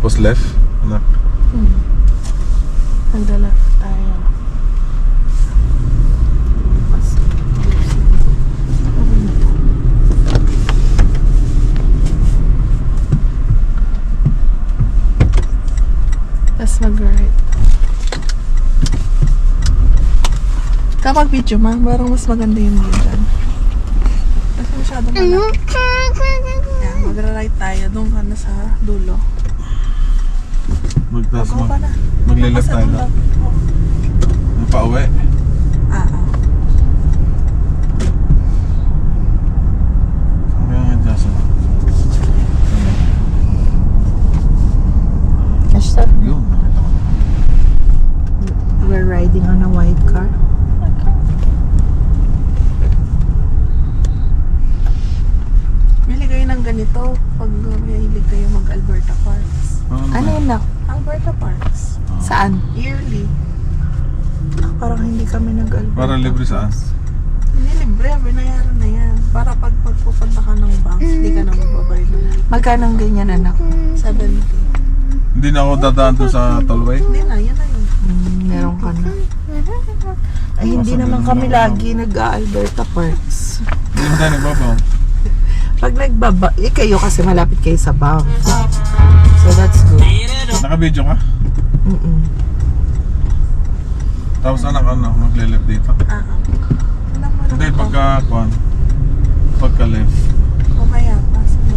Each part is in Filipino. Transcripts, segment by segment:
Tapos left. Anak. Hmm. Nagdala tayo. Tapos mag-right. Kapag video ma, parang mas maganda yung view dyan. Kasi masyadong malaki. Yan, magra-right tayo. Doon ka na sa dulo. Magtas Go mag, Basta tayo na. Pauwi. Ah, ah. We're riding on a white car. Bili kayo ng ganito pag mahilig kayo mag-Alberta Parks. Ano, Ano yun na? Alberta Parks. Saan? Yearly. Ah, parang hindi kami nag-Alberta. Para libre saan? Hindi libre, binayaran na yan. Para pag pagpupunta ka ng bank, hindi ka na magbabayad na. Magkano ang ganyan anak? 70. Hindi na ako dadaan doon sa tollway. Hindi na, yan na yun. Hmm, meron ka na. Ay, hindi Nasa naman ganun kami lang. lagi nag-Alberta Parks. Hindi na ibabaw. Pag nagbaba, eh kayo kasi malapit kayo sa bank. So that's good. Naka-video ka? Mm-mm. Tapos anak ano, magle-left dito. Ah, ah. Wala mo Hindi, pagka, kuan, pagka left. O kaya, pasa mo.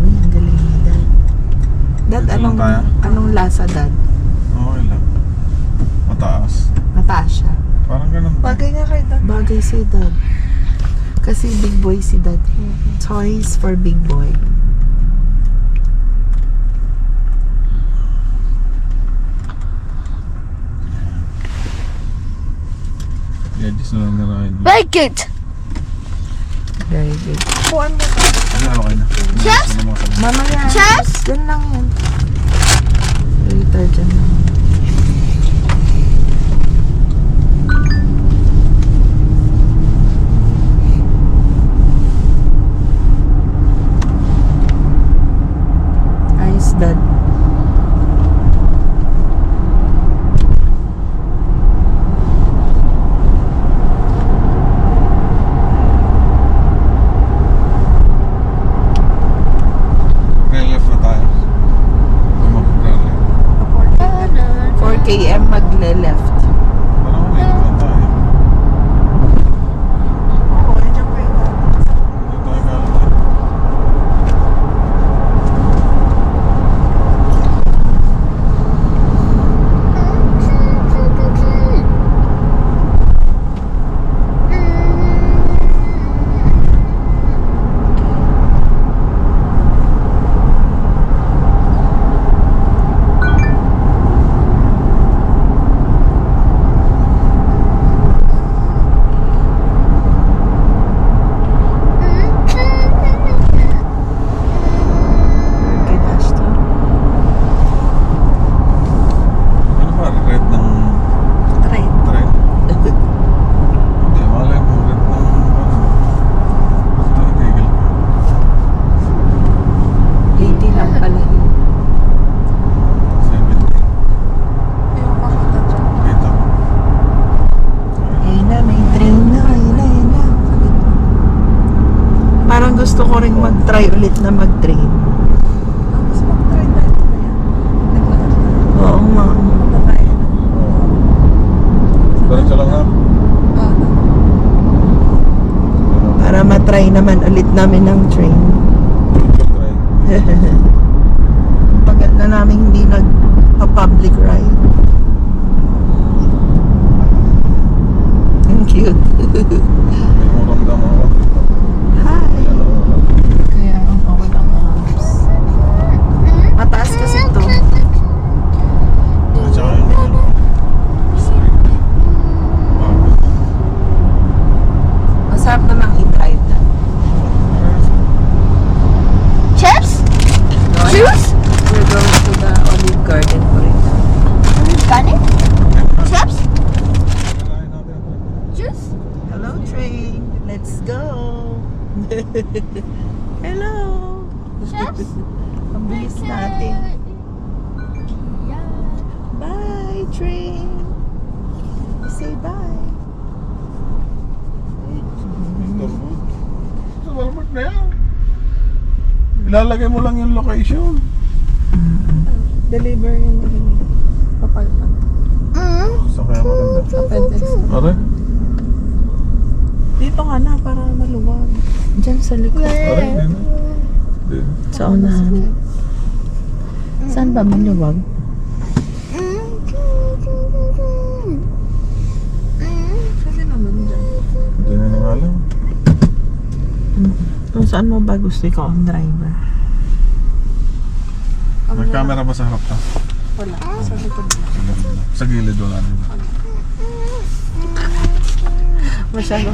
Uy, ang galing ni Dad. Dad, Dito anong, tayo. anong lasa, Dad? Okay lang. Mataas. Mataas siya. Parang ganun. Bagay nga kay Dad. Bagay si Dad. Kasi big boy si Dad. Toys for big boy. Yeah, just na lang narahin. Like it! Very good. Kuhan mo. Ano, okay na. Ka- Mamaya. Chess? Diyan lang left. Mag-try ulit na mag-train. Oo nga. Diretso lang. Ah, Para matry naman ulit namin ng train. Tagal na namin hindi nag-public ride. Ang cute. May muramdam ako. Hi! Kaya ang okay lang arms. Mataas kasi ito. At saka yung ano, straight. Wow. Masarap namang i-drive na. Chips? Juice? We're going to the Olive Garden for it. Got it? Chips? Kailangan natin. Juice? Hello, train. Let's go. Hello. Chips? Ang bilis natin. Bye, train. Say bye. Turbo. Sa Walmart na yan. Ilalagay mo lang yung location. Deliver yung papalpan. Sa kaya maganda. Appendix. Pare? Dito ka na para maluwag. Diyan sa likod. Pare, na. Hindi. Sa unahan. Saan ba maluwag? Kasi naman dyan. Hindi na nang alam. Saan mo ba gusto ikaw ang driver? May camera ba sa harap ka? Wala. Sa likod na. Sa gilid wala din. Masyado.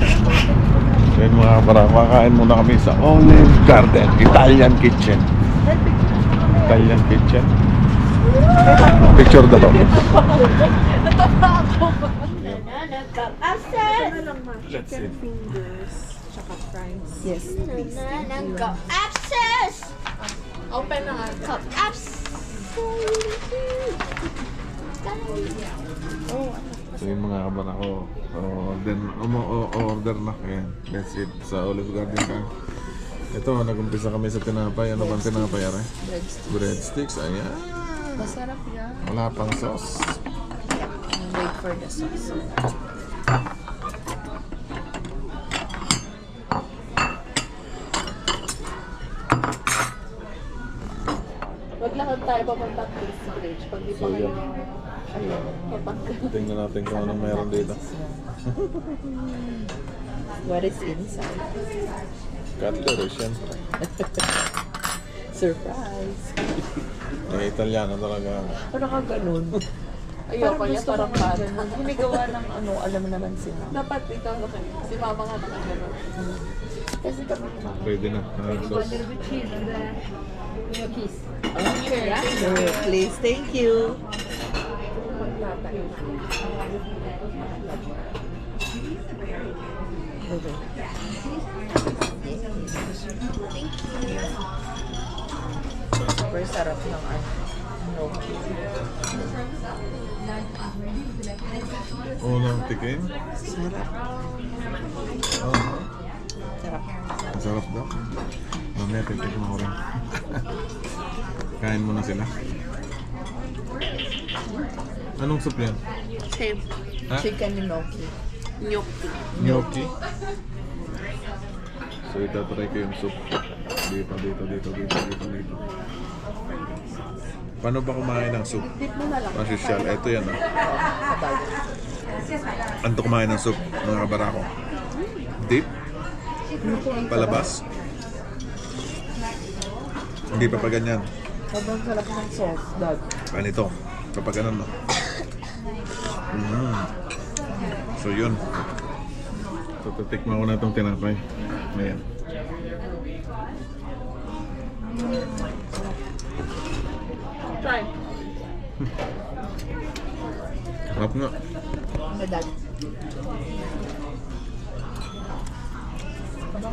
Yun mga para makain muna kami sa Olive Garden Italian Kitchen. Italian Kitchen. Picture daw. Let's see. Tsaka fries. Yes. Go abscess! Open na nga. Cup abscess! So yun mga kabara ko. Order, umo, o- order na. Ayan. That's it. Sa Olive Garden ka. Ito, nag-umpisa kami sa tinapay. Ano bang tinapay, are? Breadsticks. Ayan. Masarap yan. Wala pang sauce. Wait for the sauce. Tayo papunta sa bridge pag di pa So, kayo yun. ano. Tingnan natin kung anong meron dito. What is inside? Cutlery, syempre. Surprise! Eh, Italiano talaga. Ano ka ganun? Ayoko niya parang bata. Ginigawa ng ano, alam mo naman sila. Dapat ikaw na kayo. Si mama nga nakagano'n. Kasi kami Ready na. Ah, sauce. Sure, please. Thank you. Super sarap ng ano. gnocchi. Unang tikim. Sarap. Oh, Sarap. ang sarap daw. Mamaya titikman ko rin. Kain muna sila. Anong soup yan? Same. Ha? Chicken gnocchi. Gnocchi. Gnocchi. So itatry ko yung soup. Dito, dito, dito, dito, dito, dito. Paano ba kumain ng soup? Tip mo na lang. Masosyal. Ito yan ah. Sabaw. Ano to kumain ng soup? Mga barako. Deep? Palabas? Hindi pa pa ganyan. Sobrang sarap ng sauce, dad. Ganito. Kapag ganun, no? Mm. So, yun. So, titikman ko na itong tinapay. Ayan. Try. Sarap nga. Dad? Pinabisi. Hindi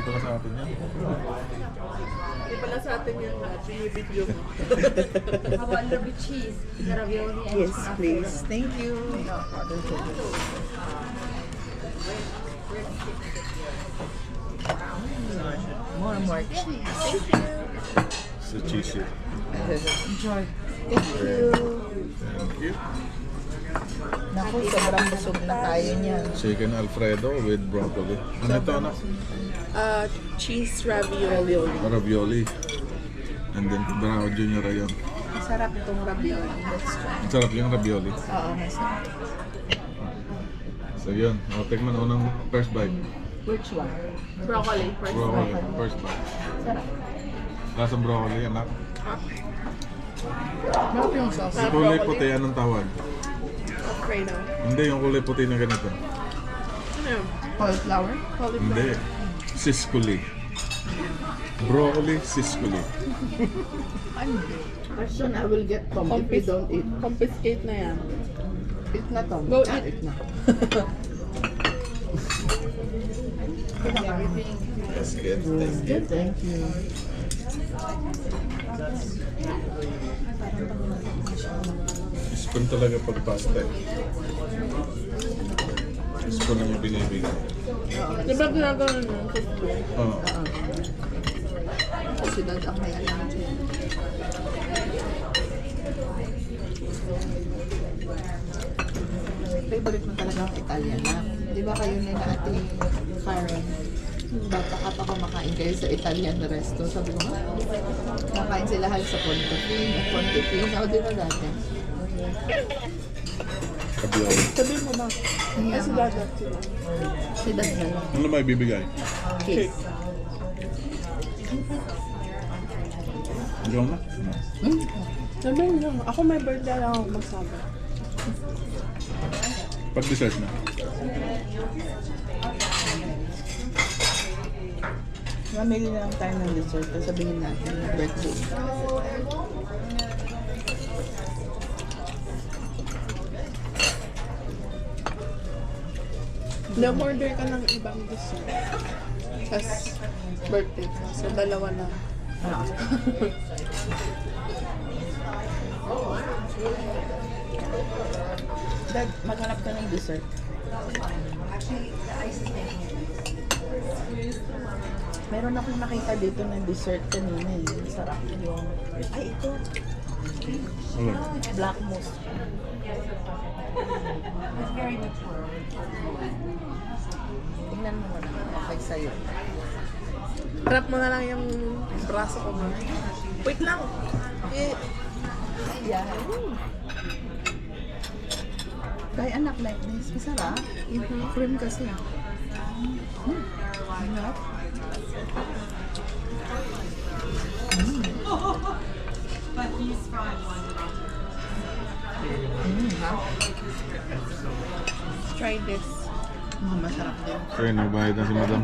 pala sa atin yan. Di pala sa atin yung uh, binibidyo mo. How about a little bit cheese? The ravioli and Yes, please. Thank you. More, more cheese. Sa cheesy. Enjoy. Thank you. Thank you. Naku, sobrang busog na tayo niyan. Chicken Alfredo with broccoli. Ano ito, anak? Uh, cheese ravioli. Ravioli. And then, Bravo Junior ayun. Masarap itong ravioli. Let's try. Ang sarap yung ravioli. Oo, masarap. So yun, o, tikman unang first bite. Which one? Broccoli first. Broccoli, first bite. Lasang broccoli, anak. Sarap yung sauce. Yung kulay puti, anong tawag? Alfredo. Hindi, yung kulay puti na ganito. Ano yun? Cauliflower? Cauliflower. Hindi. Sisculi. Broccoli, siscoli. Person, I will get you don't eat. Confiscate na yan. Eat na Tom. Go eat. eat na. Let's get this. Thank you. Spoon talaga pag pasta eh. Spoon ang binibigay. Di ba ginagawa nyo? Oo. Kasi dad ang may alam dyan. Favorite mo talaga ang Italian na. Di ba kayo ni na ate Karen? Bata ka pa kumakain kayo sa Italian resto. Sabi ko, ha? Kumakain sila halos sa Pontefin. At Pontefin. Ako din na dati. Kabiyaw. Sabi mo na. Kasi dadat sila. Si na lang. Ano may bibigay? Cake. Ikaw na? Hmm? Sabi mo Ako may birthday lang ako magsabi. Pag dessert na. Mamili na lang tayo ng dessert. Tapos sabihin natin yung birthday. Na-order ka ng ibang dessert. Tapos birthday ka. So dalawa na. Ah. Dad, maghanap ka ng dessert. Meron akong nakita dito ng dessert kanina eh. Masarap yung... Ay, ito. Ano? Black mousse. Tingnan mo na. Okay sa'yo. Trap mo na lang yung braso ko. Wait lang. Eh, Yan. Kaya anak like this. Masarap. Yung cream kasi. Mm. Sarap. Mm, ha? try this. Mm, masarap din. Okay, nagbayad na si madam.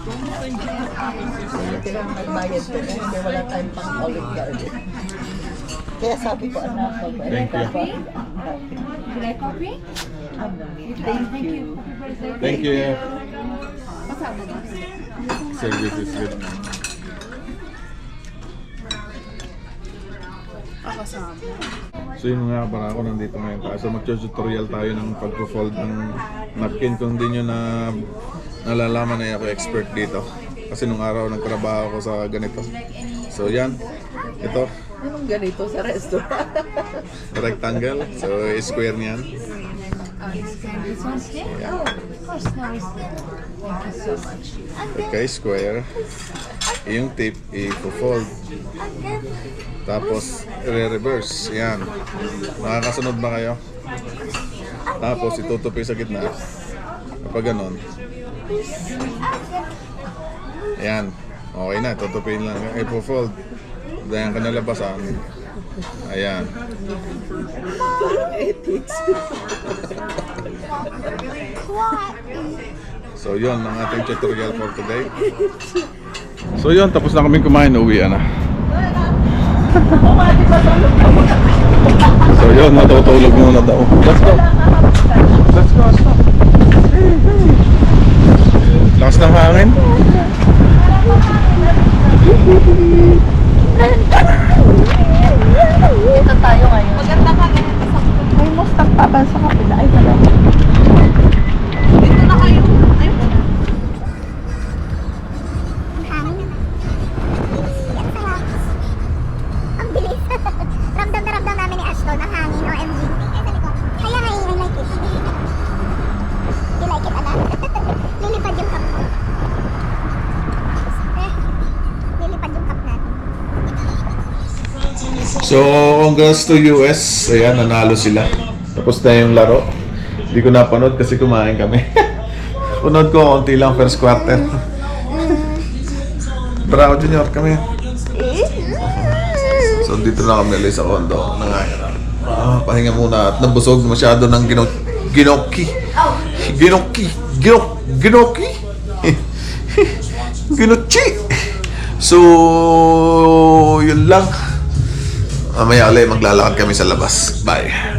Buti lang nagbayad ko hindi wala tayong pang Olive Garden. Kaya sabi ko anak, magbayad Thank you. Should I copy? Thank you. Thank you. Service is good. Akasama. So yun nga para ako nandito ngayon tayo. So mag-tutorial tayo ng pag-fold ng napkin kung hindi nyo na nalalaman na ako expert dito. Kasi nung araw nagtrabaho ako sa ganito. So yan, ito, Anong ganito sa restaurant? rectangle. So square niyan. This one's here? Oh, of course, no. Okay, square. Yung tip, i-fold. Tapos, i-reverse. Yan. Nakakasunod ba kayo? Tapos, itutupi sa gitna. Kapag ganon. Yan. Okay na, tutupin lang. I-fold. Dahil ka nalabasan. Ayan. So yun ang ating tutorial for today. So yun, tapos na kaming kumain, uwi na. so yun, natutulog muna daw. Let's go. Let's go, go. Lakas ng hangin. Dito tayo ngayon. Maganda ka sa May mustang tabal sa kapila. Ay, wala. Congrats to US. Ayan, nanalo sila. Tapos na yung laro. Hindi ko napanood kasi kumain kami. Panood ko, konti lang first quarter. Bravo Junior, kami. So, dito na kami ulit sa condo. Nangayon Ah, pahinga muna at nabusog masyado ng gino, ginoki. Ginoki. Ginok, ginoki. Ginochi. So, yun lang. Mamaya ulit maglalakad kami sa labas. Bye.